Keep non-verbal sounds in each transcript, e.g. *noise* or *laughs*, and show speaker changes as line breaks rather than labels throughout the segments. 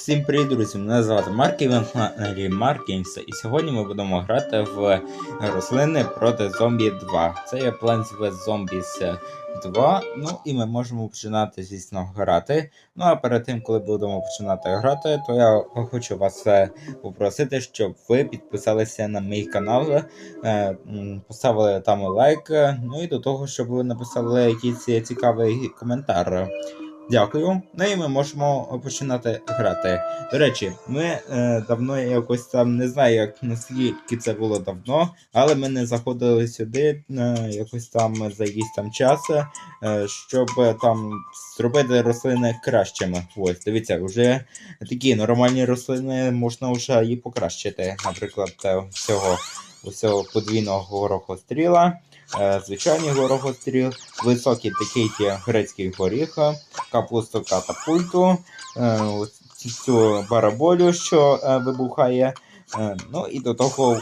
Всім привіт, друзі! Мене звати Марк Івент на каналі Маркінс, і сьогодні ми будемо грати в рослини проти зомбі 2. Це є Plants vs Zombies 2. Ну і ми можемо починати, звісно, грати. Ну а перед тим, коли будемо починати грати, то я хочу вас е, попросити, щоб ви підписалися на мій канал, е, поставили там лайк, ну і до того, щоб ви написали якийсь цікавий коментар. Дякую. Ну і ми можемо починати грати. До речі, ми е, давно якось там не знаю, як наскільки це було давно, але ми не заходили сюди е, якось там за якийсь там час, е, щоб е, там зробити рослини кращими. Ось, дивіться, вже такі нормальні рослини можна вже і покращити. Наприклад, е, цього усього подвійного горохостріла, е, звичайний горохостріл, високий такий є грецький горіх, капусту катапульту, е, цю бараболю, що е, вибухає. Ну і до того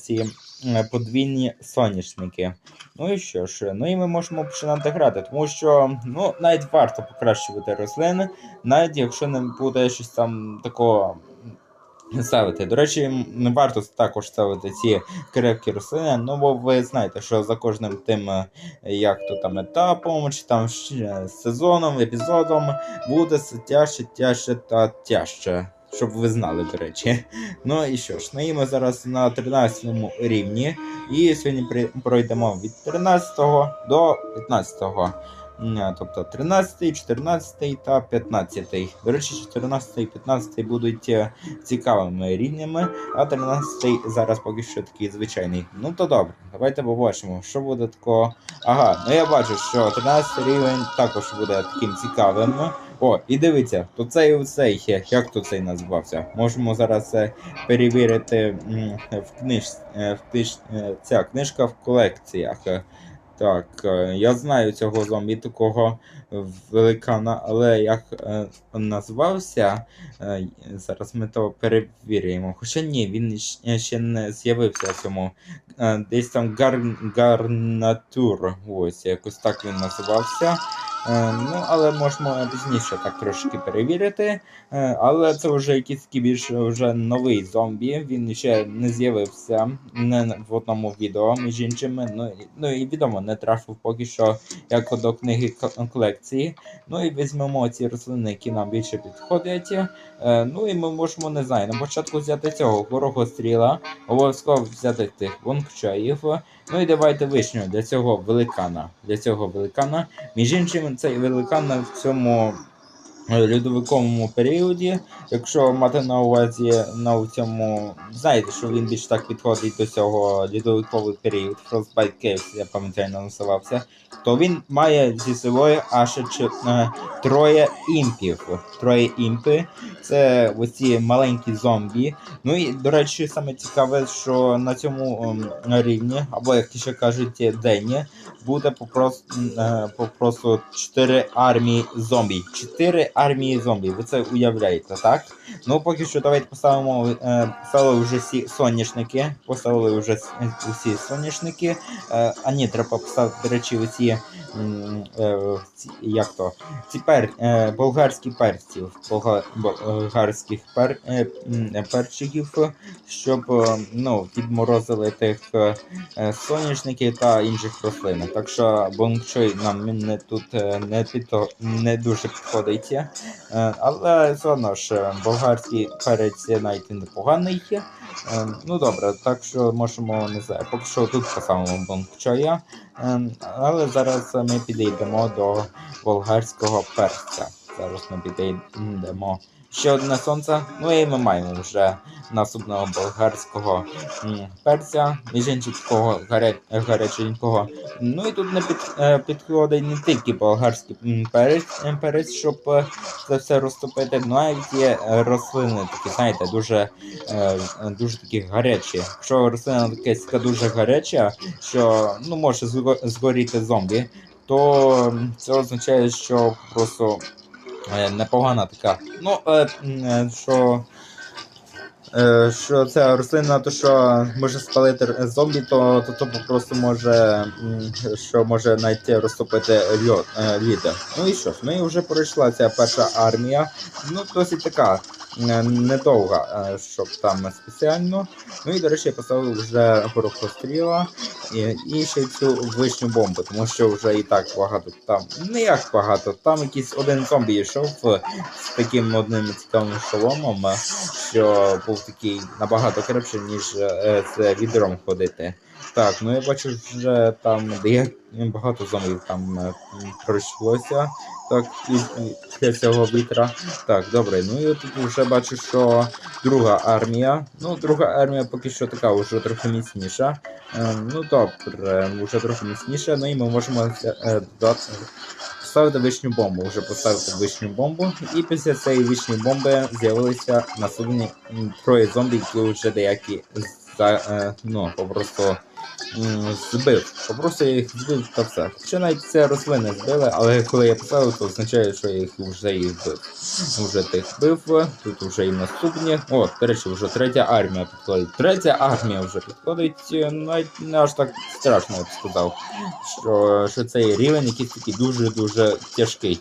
ці подвійні соняшники. Ну і що ж, ну і ми можемо починати грати, тому що ну, навіть варто покращувати рослини, навіть якщо не буде щось там такого ставити. До речі, не варто також ставити ці крепкі рослини, ну бо ви знаєте, що за кожним тим, е, як то там етапом, чи там сезоном, епізодом буде все тяжче, тяжче та тяжче. Щоб ви знали, до речі. *laughs* Ну і що ж, ну ми зараз на 13 рівні. І сьогодні пройдемо від 13 до 15. М, Тобто 13, 14 та 15. До речі, 14 і 15 будуть е, цікавими рівнями, а 13 зараз поки що такий звичайний. Ну то добре, давайте побачимо, що буде такого. Ага, ну я бачу, що 13 рівень також буде таким цікавим. О, і дивіться, то цей оцей, е, як то цей називався. Можемо зараз е, перевірити в книж, е, в книж, е, ця книжка в колекціях. Е, Так, е, я знаю цього зомбі такого великана, але як е, назвався, е, зараз ми то перевіряємо. Хоча ні, він ще не з'явився цьому. Е, Десь там гар, гарнатур. Ось, якось так він називався. Е, Ну, але можемо пізніше так трошки перевірити. Е, Але це вже якийсь більш вже новий зомбі. Він ще не з'явився в одному відео, між іншими. Ну, ну і відомо, не трафив поки що як до книги колекції. Ну і візьмемо ці рослини, які нам більше підходять. Е, Ну і ми можемо, не знаю, на початку взяти цього горохостріла, обов'язково взяти тих вонкчаїв. Ну і давайте вишню для цього великана. Для цього великана. Між іншим, цей великан на цьому льодовиковому періоді, якщо мати на увазі на цьому, знаєте, що він більш так підходить до цього льодовиковий період, Frostbite Caves, я пам'ятаю, називався, то він має зі собою аж е, троє імпів. Троє імпи. Це оці маленькі зомбі. Ну і, до речі, саме цікаве, що на цьому ем, рівні, або як ще кажуть, дені, буде попросту, е, попросту 4 армії зомбі. 4 армії зомбі. Ви це уявляєте, так? Ну, поки що давайте поставимо. Е, поставили вже всі соняшники. Поставили вже усі соняшники. Е, а ні, треба поставити, до речі, оці. Е, як то? Ці пер, е, болгарські перців. Болга, болгарських пер, е, перчиків, щоб ну, підморозили тих соняшників та інших рослин. Так що бонгчой нам не тут не, підто, не дуже підходить. Але все одно ж болгарський перець навіть непоганий. Е, Ну добре, так що можемо не знаю, поки що тут поставимо бонгчоя. Е, Але зараз ми підійдемо до болгарського перця. Зараз ми підійдемо. Ще одне сонце, ну і ми маємо вже наступного болгарського перця, між гаряченького. Ну і тут не під... е, підходить не тільки болгарський перець, е, перець, щоб е, це все розтопити, ну навіть є рослини такі, знаєте, дуже, дуже такі гарячі. Якщо рослина така дуже гаряча, що ну, може зго- згоріти зомбі, то це означає, що просто непогана така. Ну, е, е, що. Е, що ця рослина, то що може спалити зомбі, то, то, то просто може, що може навіть розтопити е, лід. Ну і що ж, ну і вже пройшла ця перша армія. Ну, досить така е, недовга, е, щоб там спеціально. Ну і, до речі, я поставив вже горохостріла і, і ще цю вишню бомбу, тому що вже і так багато там. Не як багато, там якийсь один зомбі йшов з таким одним цікавим шоломом, е, що був такий набагато крепший, ніж з відром ходити. Так, ну я бачу вже там багато зомбів там пройшлося. Так, і, після цього вітра. Так, добре, ну і тут вже бачу, що друга армія. Ну, друга армія поки що така вже трохи міцніша. Е, ну добре, вже трохи міцніша. Ну і ми можемо е, додати. Поставити вишню бомбу, вже поставити вишню бомбу, і після цієї вишньої бомби з'явилися наступні троє зомбі, які вже деякі за, е, ну, попросту м, збив. Попросту я їх збив та все. Ще навіть це рослини збили, але коли я поставив, то означає, що я їх вже їх бив. Вже тих бив, тут вже і наступні. О, до речі, вже третя армія підходить. Третя армія вже підходить. е, Навіть не аж так страшно, я б сказав. Що, що цей рівень якийсь такий дуже-дуже тяжкий.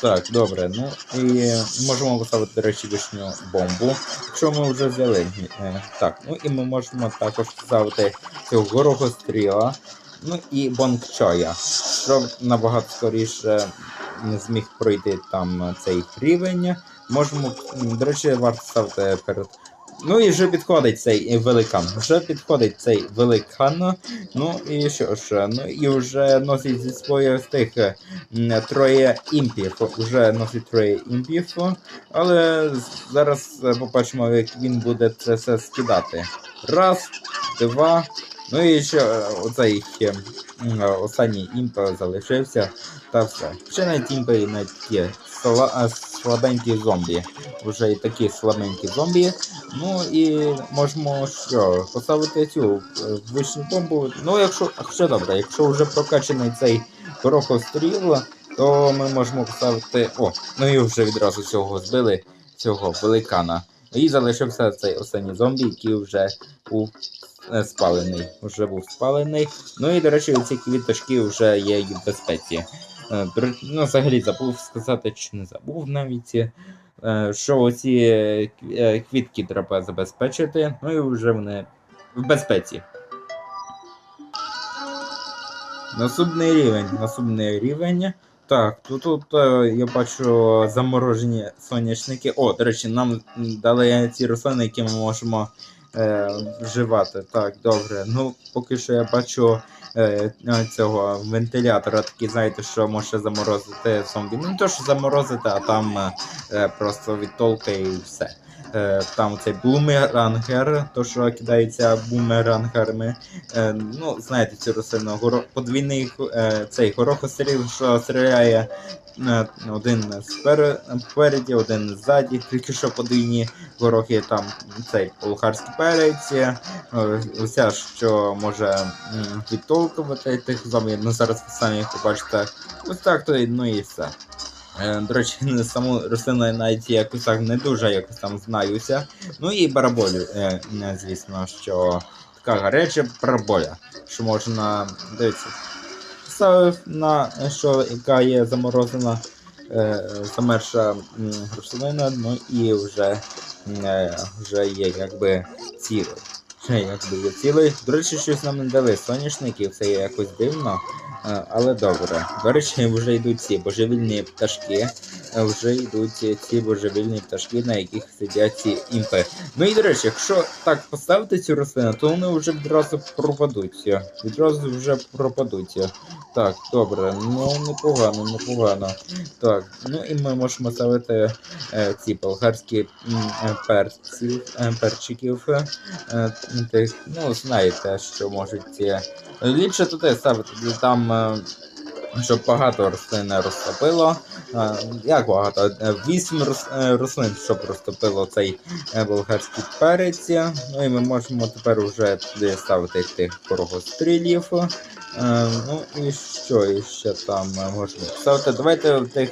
Так, добре, ну і можемо поставити, до речі, вишню бомбу, якщо ми вже взяли. Е, Так, ну і ми можемо також поставити цього горогостріла, ну і бонкчоя, Що набагато скоріше не зміг пройти там цей рівень. Можемо, до речі, варто ставити перед. Ну і вже підходить цей великан. Вже підходить цей великан. Ну і що ж, ну і вже носить зі своєї з тих троє імпів. Вже носить троє імпів. Але зараз побачимо, як він буде це все скидати. Раз, два. Ну і ще оцей останній імп залишився. Та все. Ще навіть імпи є сла- е, слабенькі зомбі. Вже і такі слабенькі зомбі. Ну і можемо що, поставити цю е, вишню бомбу. Ну, якщо. Хоча добре, якщо вже прокачаний цей порохостріл, то ми можемо поставити. О, ну і вже відразу цього збили, цього великана. І залишився цей останній зомбі, який вже був е, спалений. Вже був спалений. Ну і, до речі, ці квіточки вже є в безпеці. Е, Ну, взагалі забув сказати, чи не забув навіть. е, Що оці е, кв- квітки треба забезпечити, ну і вже вони в безпеці. Наступний рівень. Наступний рівень. Так, тут, тут е, я бачу заморожені соняшники. О, до речі, нам дали ці рослини, які ми можемо е, вживати. Так, добре. Ну, поки що я бачу е, цього вентилятора, такий, знаєте, що може заморозити зомбі. Ну, не то, що заморозити, а там е, е, просто відтолки і все. Е, там цей бумерангер, то що кидається бумерангерами. Е, ну, знаєте цю рослину, горо... подвійний е, цей горохостріл, що стріляє е, один спер... спереді, один ззаді, тільки що подвійні горохи, там цей болгарський перець, е, що може відтолкувати тих зомбів. Ну зараз ви самі побачите. Ось так то ну і все. Е, До речі, *laughs* саму рослину я навіть якось так не дуже якось там знаюся. Ну і бараболю, е, е, звісно, що така гаряча бараболя, що можна. Ставив на що яка є заморозена замерша рослина, ну і вже, вже є якби цілий. Якби є цілий. До речі, щось нам не дали соняшників, це якось дивно. Е, Але добре. До речі, вже йдуть ці божевільні пташки. Е, Вже йдуть ці божевільні пташки, на яких сидять ці імпи. Ну і до речі, якщо так поставити цю рослину, то вони вже відразу пропадуть. Відразу вже пропадуть. Так, добре, ну непогано, непогано. Так, ну і ми можемо ставити е, ці болгарські е, перці, е, перчиків. Е, тих, ну, знаєте, що можуть ці. Ліпше туди ставити, там. е, Щоб багато рослин розтопило. Е, Як багато? Е, Вісім е, рослин, щоб розтопило цей болгарський перець. Ну і ми можемо тепер вже ставити тих порогострілів. Ну і що і ще там можна поставити? Давайте тих,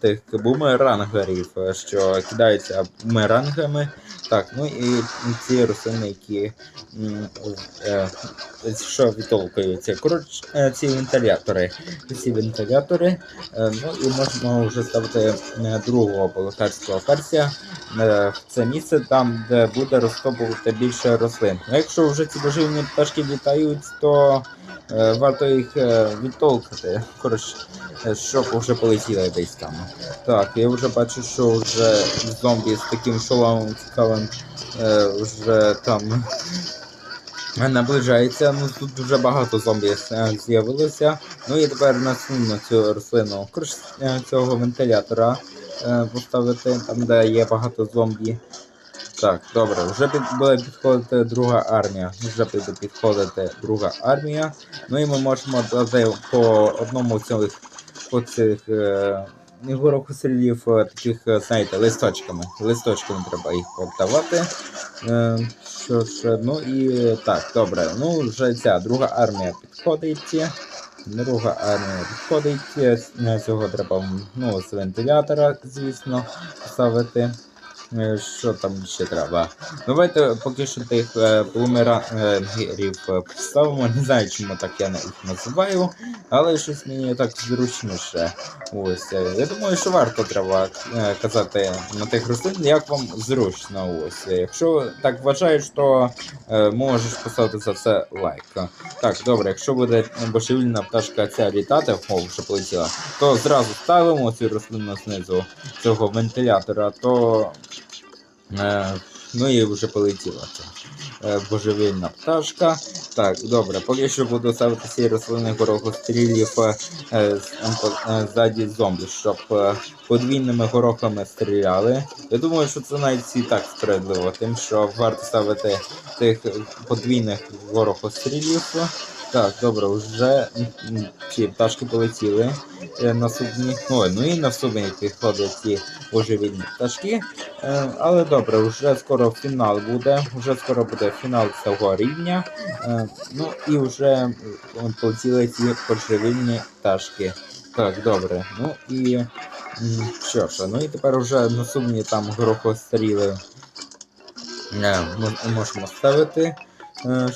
тих бумерангерів, що кидаються бумерангами. Так, ну і ці рослини, які е, що відтолкуються. Коротше, е, ці вентилятори. Ці вентилятори. Е, ну і можна вже ставити другого полотарського персія в це місце, там, де буде розтопувати більше рослин. Ну, якщо вже ці божевільні пташки літають, то варто їх відтолкати. Коротше, щоб вже полетіли десь там. Так, я вже бачу, що вже зомбі з таким шоломом цікавим е, вже там наближається. Ну тут дуже багато зомбі е, з'явилося. Ну і тепер насуну цю рослину. Коротше, е, цього вентилятора поставити там, де є багато зомбі. Так, добре, вже під, буде підходити друга армія. Вже буде підходити друга армія. Ну і ми можемо по одному цілих по цих е, горохострілів е, таких, е, знаєте, листочками. Листочками треба їх подавати. Е, що ж, ну і так, добре. Ну, вже ця друга армія підходить. Друга армія підходить. Е, Цього треба ну, з вентилятора, звісно, ставити. Е, Що там ще треба? Давайте поки що тих е, блумерангерів е, поставимо. Не знаю, чому так я їх називаю, але щось мені так зручніше. Ось. Я думаю, що варто треба казати на тих рослин, як вам зручно. Ось. Якщо так вважаєш, то можеш поставити за це лайк. Так, добре, якщо буде божевільна пташка ця літати, о, вже полетіла, то зразу ставимо цю рослину знизу цього вентилятора, то ну і вже полетіла ця е, божевільна пташка. Так, добре, поки що буду ставити ці рослини горохострілів е, е, ем, е, ззаді зомбі, щоб е, подвійними горохами стріляли. Я думаю, що це навіть і так справедливо, тим, що варто ставити тих подвійних горохострілів. Так, добре, вже ці пташки полетіли е, наступні. Ой, ну і наступні підходять ці божевільні пташки. Е, Але добре, вже скоро фінал буде. Вже скоро буде фінал цього рівня. Е, Ну і вже полетіли ці божевільні пташки. Так, добре. Ну і що ж, ну і тепер вже наступні там горохостріли е, можемо ставити. Е,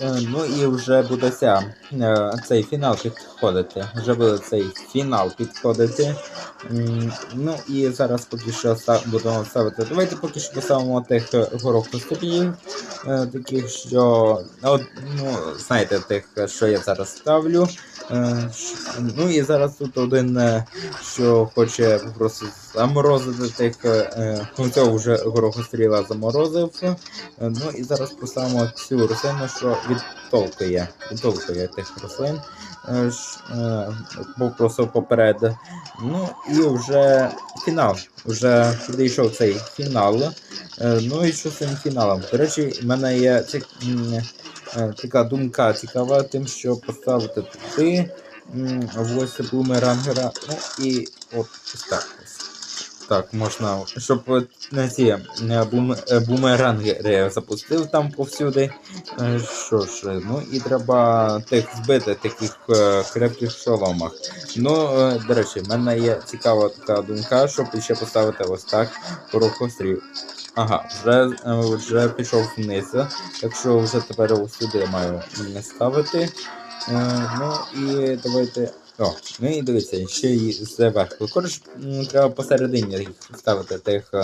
е, Ну і вже буде ця, е, цей фінал підходити. Вже буде цей фінал підходити. Ну і зараз поки що будемо ставити. Давайте поки що поставимо тих горох е, таких, що. Ну, знаєте, тих, що я зараз ставлю. Е, Ну і зараз тут один, е, що хоче просто заморозити тих. е, Ну, цього вже горохостріла заморозив. Ну і зараз поставимо цю рослину, що відтолкує, відтолкує тих рослин. Бо просто поперед. Ну і вже фінал. Вже підійшов цей фінал. Ну і що з цим фіналом? До речі, в мене є е, така думка цікава, тим, що поставити туди ось бумерангера. Ну і от так ось. Так, можна, щоб на ці е, бум, е, бумерангери запустив там повсюди. Е, Що ж, е, ну і треба тих збити таких е, крепких шоломах. Ну, е, до речі, в мене є цікава така думка, щоб ще поставити ось так порохострів. Ага, вже, е, вже пішов вниз, так що вже тепер ось сюди маю не ставити. Е, ну і давайте. О, ну і дивіться, ще й зверху. Коротше, треба посередині ставити тих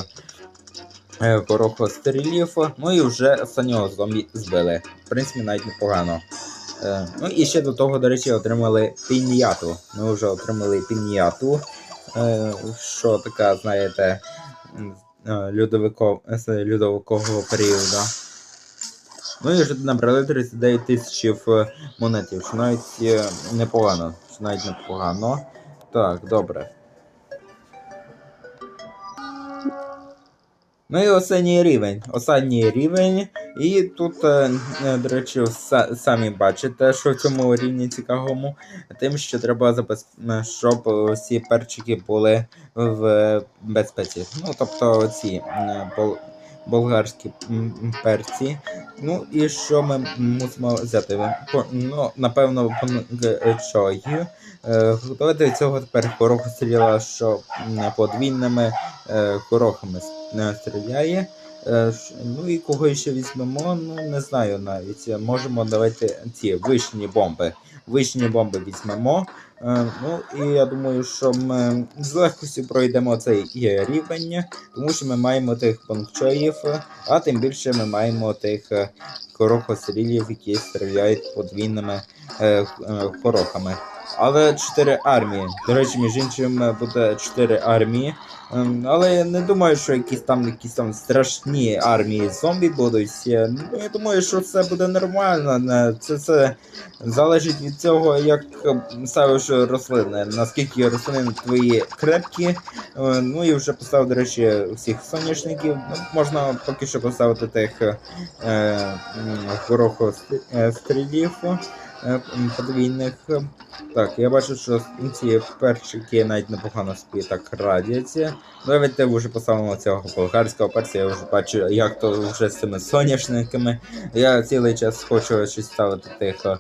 е, порохострілів. Ну і вже останнього зомбі збили. В принципі, навіть непогано. Е, ну і ще до того, до речі, отримали піньяту. Ми вже отримали піньяту. Е, що така, знаєте, е, льодовико, з льодовикового періоду. Ну і вже набрали 39 тисяч е, монетів, що навіть е, непогано. Що навіть непогано. Так, добре. Ну і останній рівень. Останній рівень. І тут, е, е, до речі, самі бачите, що в цьому рівні цікавому, тим, що треба забез- щоб всі перчики були в безпеці. Ну, тобто ці е, пол- болгарські перці. Ну і що ми мусимо взяти? Ну, напевно. Е, Готувати цього тепер гороху стріла, що подвійними горохами е, стріляє. Е, Ну і кого ще візьмемо, ну не знаю навіть. Можемо давайте ці вишні бомби. Вишні бомби візьмемо. Е, Ну і я думаю, що ми з легкістю пройдемо цей рівень, тому що ми маємо тих бонкчоїв, а тим більше ми маємо тих е, корохострілів, які стріляють подвійними горохами. Але чотири армії. До речі, між іншим е, буде чотири армії. Ем, Але я не думаю, що якісь там якісь там страшні армії зомбі будуть. Е, Ну, я думаю, що все буде нормально. Це, це залежить від цього, як е, ставиш рослини. Наскільки рослини твої крепкі. Е, Ну і вже поставив, до речі, всіх соняшників. Ну, можна поки що поставити тих е, горохострілів е, подвійних. Так, я бачу, що ці перчики навіть непогано собі так радяться. Давайте вже поставимо цього болгарського перця, я вже бачу, як то вже з цими соняшниками. Я цілий час хочу щось ставити тих. е,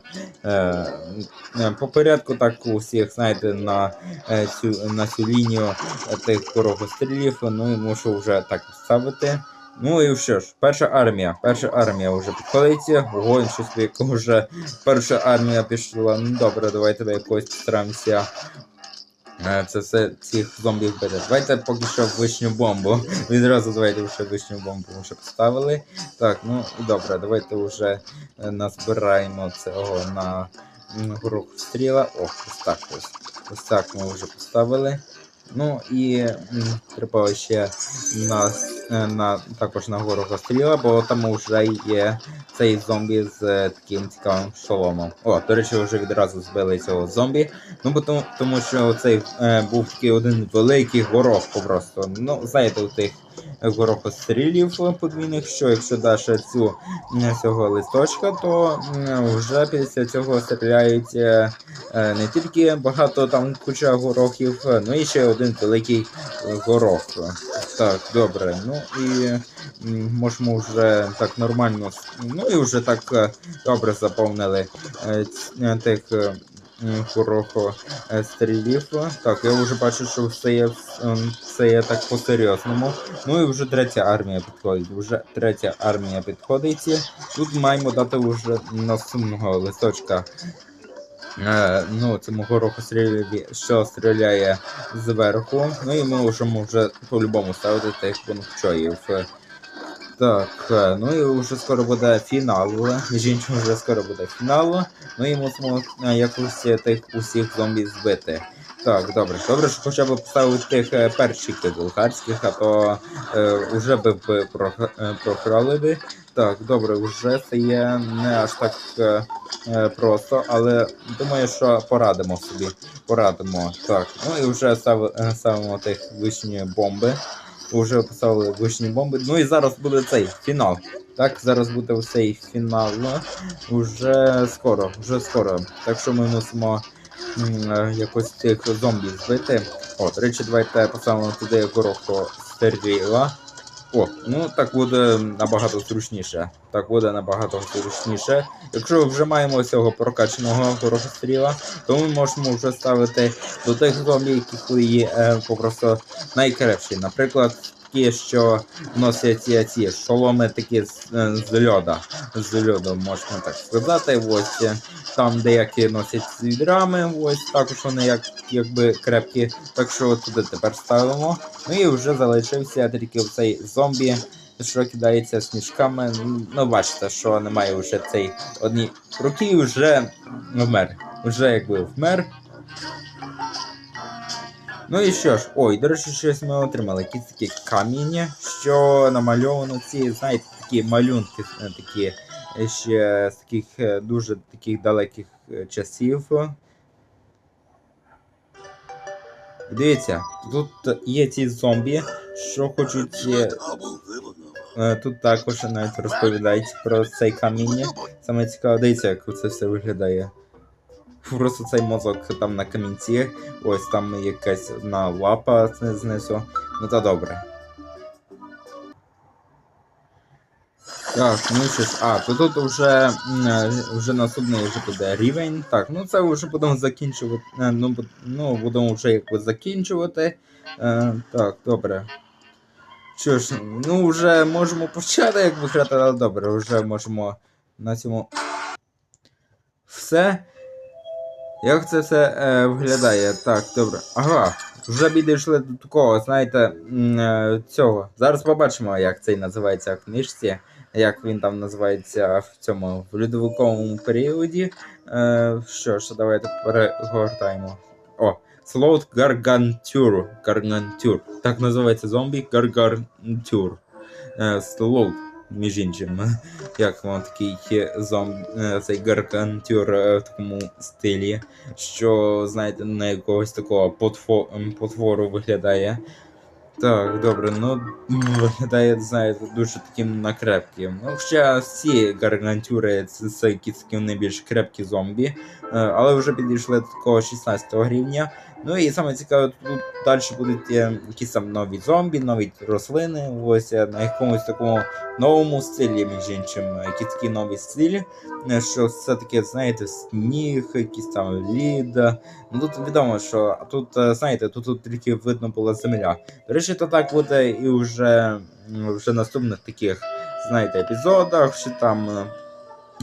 е, по порядку так у всіх, знаєте, на, е, цю, на цю лінію тих порогострілів, ну і мушу вже так ставити. Ну і що ж, перша армія. Перша армія вже підходить. Ого, щось як вже перша армія пішла. Ну добре, давайте ми якось постараємося. е, Це все цих зомбів вбити. Давайте поки що вишню бомбу. Відразу давайте вже вишню бомбу вже поставили. Так, ну добре, давайте вже е, назбираємо цього на гру стріла. О, ось так ось. Ось так ми вже поставили. Ну і треба ще на, е, на також на гору стріла, бо там вже є цей зомбі з е, таким цікавим шоломом. О, до речі, вже відразу збили цього зомбі. Ну, бо тому, тому що цей е, був такий один великий горох просто. Ну, знаєте, у тих горохострілів подвійних, що якщо даш цю цього листочка, то вже після цього стріляють е, е, не тільки багато там куча горохів, е, ну і ще один великий горох. Так, добре. Ну і можемо вже так нормально. Ну і вже так добре заповнили тих. М, Горохо е, стрілів. Так, я вже бачу, що все є, ем, все є так по-серйозному. Ну і вже третя армія підходить. Вже третя армія підходить. Тут маємо дати вже наступного листочка. Е, ну, цьому гороху стрілі, що стріляє зверху. Ну і ми можемо вже по-любому ставити тих бонкчоїв. Так, е, ну і вже скоро буде фінал. Між вже скоро буде фінал. Ну і мусимо е, якось тих усіх зомбі збити. Так, добре. Добре, що хоча б поставити тих е, перчиків болгарських, а то е, вже би програли би. Так, добре, вже це є не аж так е, просто, але думаю, що порадимо собі. Порадимо. Так, ну і вже став, ставимо тих вишні бомби. Уже поставили вишні бомби. Ну і зараз буде цей фінал. Так, зараз буде цей фінал. Уже скоро, вже скоро. Так що ми мусимо е, якось цих зомбі збити. О, до речі, давайте поставимо туди гороху стервіла. О, ну так буде набагато зручніше. Так буде набагато зручніше. Якщо вже маємо цього прокачаного горохостріла, то ми можемо вже ставити до тих зомбі, які є е, попросту найкращі. Наприклад, такі, що носять ці, шоломи такі з, е, з льода. З льоду, можна так сказати. Ось е, там деякі носять з відрами, ось також вони як, якби крепкі. Так що туди тепер ставимо. Ну і вже залишився тільки цей зомбі. Що кидається сніжками. Ну, бачите, що немає вже цей одній руки і вже вмер. Вже якби вмер. Ну і що ж, ой, до речі, щось ми отримали. Якісь такі каміння, що намальовано ці, знаєте, такі малюнки, е, такі е, ще з таких е, дуже таких далеких часів. Дивіться, тут є ці зомбі, що хочуть. Тут також навіть розповідають про цей каміння. Саме цікаво, дивіться, як це все виглядає. Просто цей мозок там на камінці, ось там якась одна лапа знизу. Ну та добре. Так, ну що ж, а, то тут вже, е, вже наступний вже буде рівень. Так, ну це вже будемо закінчувати. е, Ну, ну будемо вже якби закінчувати. Е, так, добре. Що ж, ну вже можемо почати як виграти, але добре, вже можемо на цьому. Все. Як це все е, виглядає? Так, добре. Ага, вже підійшли до такого, знаєте, е, цього. Зараз побачимо, як цей називається в книжці, як він там називається в цьому в льодовиковому періоді. Е, що ж, давайте перегортаємо. О, Слоут Гаргантюр. Гаргантюр. Так називається зомбі Гаргантюр. Е, Слоут, між іншим. *laughs* Як вам такий зомбі, цей гаргантюр е, в такому стилі, що, знаєте, на якогось такого потвору виглядає. Так, добре, ну виглядає, знаєте, дуже таким накрепким. Ну, ще всі гаргантюри це, це такі найбільш крепкі зомбі, е, але вже підійшли до такого 16 рівня. Ну і саме цікаве, тут далі будуть е, якісь там нові зомбі, нові рослини, ось е, на якомусь такому новому стилі, між іншим, е, якісь такі нові стилі, що все таке, знаєте, сніг, якісь там лід. е. Ну тут відомо, що тут, знаєте, тут, тут тільки видно була земля. До речі, то так буде і вже, вже наступних таких, знаєте, епізодах, чи там.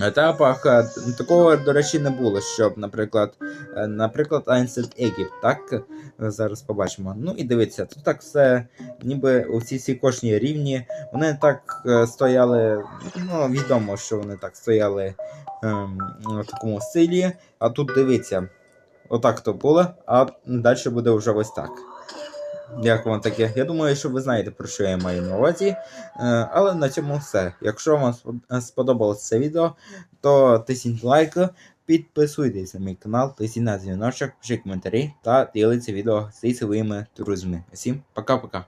Етапах Е, такого, до речі, не було, щоб, наприклад, е, наприклад, Ancient Egypt, так? Зараз побачимо. Ну і дивіться, тут так все, ніби у всі ці кожні рівні, вони так е, стояли, ну, відомо, що вони так стояли ем, в такому стилі. А тут дивіться, отак то було, а далі буде вже ось так. Як вам таке? Я думаю, що ви знаєте, про що я маю на увазі. Е, Але на цьому все. Якщо вам сподобалося сподобалось це відео, то тисніть лайк, підписуйтесь на мій канал, тисніть на дзвіночок, пишіть коментарі та діліться відео зі своїми друзями. Всім пока-пока.